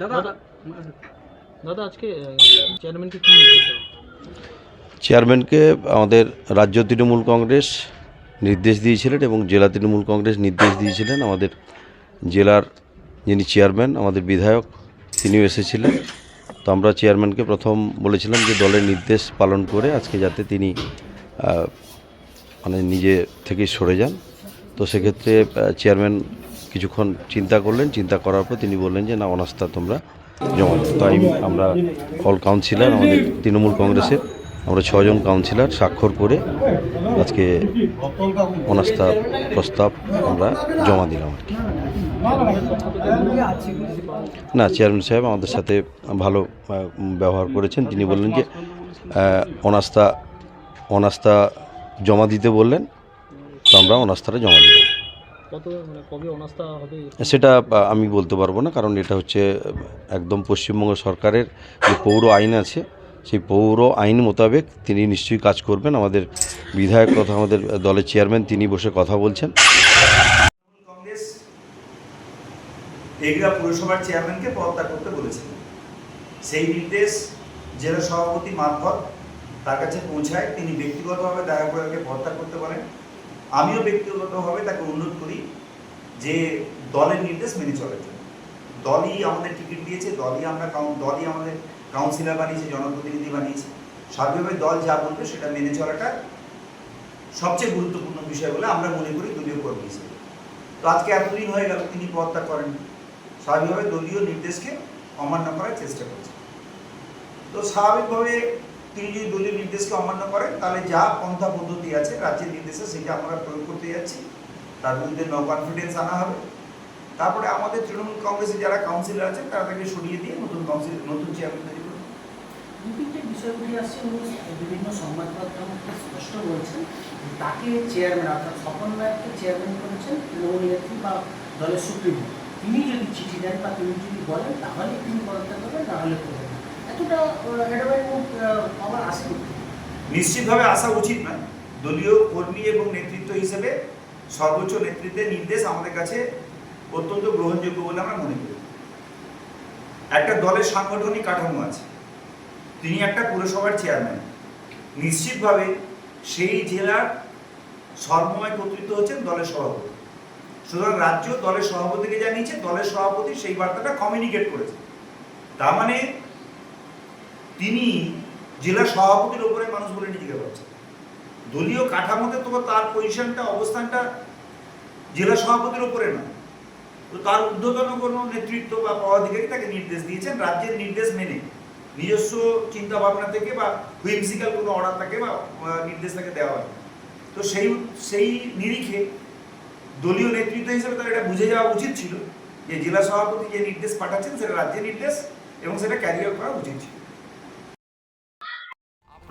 দাদা? দাদা। দাদা আজকে চেয়ারম্যানকে কি চেয়ারম্যানকে আমাদের রাজ্য তৃণমূল কংগ্রেস নির্দেশ দিয়েছিলেন এবং জেলা তৃণমূল কংগ্রেস নির্দেশ দিয়েছিলেন। আমাদের জেলার যিনি চেয়ারম্যান আমাদের বিধায়ক তিনিও এসেছিলেন। তো আমরা চেয়ারম্যানকে প্রথম বলেছিলাম যে দলের নির্দেশ পালন করে আজকে যাতে তিনি মানে নিজে থেকেই সরে যান। তো সেক্ষেত্রে চেয়ারম্যান কিছুক্ষণ চিন্তা করলেন। চিন্তা করার পর তিনি বললেন যে, না, অনাস্থা তোমরা জমা তাই আমরা অল কাউন্সিলর আমাদের তৃণমূল কংগ্রেসের, আমরা ছজন কাউন্সিলর স্বাক্ষর করে আজকে অনাস্থা প্রস্তাব আমরা জমা দিলাম আর কি। না চেয়ারম্যান সাহেব আমাদের সাথে ভালো ব্যবহার করেছেন। তিনি বললেন যে অনাস্থা অনাস্থা জমা দিতে বললেন। তো আমরা অনাস্থাটা জমা দিলাম মানে সেটা আমি বলতে পারব না কারণ এটা হচ্ছে একদম পশ্চিমবঙ্গ সরকারের যে পৌর আইন আছে সেই পৌর আইন মোতাবেক তিনি নিশ্চয়ই কাজ করবেন। আমাদের বিধায়ক তথা আমাদের দলের চেয়ারম্যান তিনি বসে কথা বলছেন। কংগ্রেস এগরা পুরসভার চেয়ারম্যানকে পদত্যাগ করতে বলেছিলেন সেই নির্দেশ জেলা সভাপতি মারফত তার কাছে পৌঁছায়। তিনি ব্যক্তিগতভাবে দেখা করে পদত্যাগ করতে বলেন। আমিও ব্যক্তিগতভাবে তাকে অনুরোধ করি যে দলের নির্দেশ মেনে চলার জন্য। দলই আমাদের টিকিট দিয়েছে, দলই আমরা দলই আমাদের কাউন্সিলর বানিয়েছে, জনপ্রতিনিধি বানিয়েছে। স্বাভাবিকভাবে দল যা বলবে সেটা মেনে চলাটা সবচেয়ে গুরুত্বপূর্ণ বিষয় বলে আমরা মনে করি দলীয় কর্মী হিসেবে। তো আজকে এতদিন হয়ে গেল, তিনি পদত্যাগ করেন স্বাভাবিকভাবে দলীয় নির্দেশকে অমান্য করার চেষ্টা করছে। তো স্বাভাবিকভাবে তিনি যদি দলীয় নির্দেশকে অমান্য করেন, তাহলে যা পন্থা পদ্ধতি আছে, রাজ্যের নির্দেশে সেটা আমরা প্রয়োগ করতে যাচ্ছি। তার বিরুদ্ধে নো কনফিডেন্স আনা হবে। তারপরে আমাদের তৃণমূল কংগ্রেসের যারা কাউন্সিলর আছেন, তারা তাকে সরিয়ে দিয়ে নতুন কাউন্সিল নতুন চেয়ারম্যান তৈরি করবেন দু আসছে বিভিন্ন সংবাদ মাধ্যমকে স্পষ্ট বলছেন তাকে চেয়ারম্যান অর্থাৎ স্বপন রায়কে চেয়ারম্যান করেছেন তৃণমূল বা দলের সুপ্রিমো তিনি যদি চিঠি দেন বা তিনি যদি বলেন তাহলে তিনি পদত্যাগ করবেন তাহলে করবেন এতটা নিশ্চিতভাবে আসা উচিত নয়। দলীয় কর্মী এবং নেতৃত্ব হিসেবে সর্বোচ্চ নেতৃত্বের নির্দেশ আমাদের কাছে অত্যন্ত গ্রহণযোগ্য বলে আমরা মনে করি। একটা দলের সাংগঠনিক কাঠামো আছে। তিনি একটা পুরসভার চেয়ারম্যান। নিশ্চিতভাবে সেই জেলার সর্বময় কর্তৃত্ব হচ্ছেন দলের সভাপতি। সুতরাং রাজ্য দলের সভাপতিকে জানিয়েছে, দলের সভাপতি সেই বার্তাটা কমিউনিকেট করেছে। তার মানে তিনি জেলা সভাপতির ওপরে মানুষ বলে নিজেকে ভাবছে দলীয় কাঠামোতে তো তার পজিশনটা, অবস্থানটা জেলা সভাপতির ওপরে না তো তার ঊর্ধ্বতন কোনো নেতৃত্ব বা পদাধিকারী তাকে নির্দেশ দিয়েছেন, রাজ্যের নির্দেশ মেনে। নিজস্ব চিন্তা ভাবনা থেকে বা হুইমসিক্যাল কোনো অর্ডার থাকে বা নির্দেশ তাকে দেওয়া হয় তো সেই সেই নিরিখে দলীয় নেতৃত্ব হিসেবে তার এটা বুঝে যাওয়া উচিত ছিল যে জেলা সভাপতি যে নির্দেশ পাঠাচ্ছেন, সেটা রাজ্যের নির্দেশ এবং সেটা ক্যারিয়ার করা উচিত ছিল।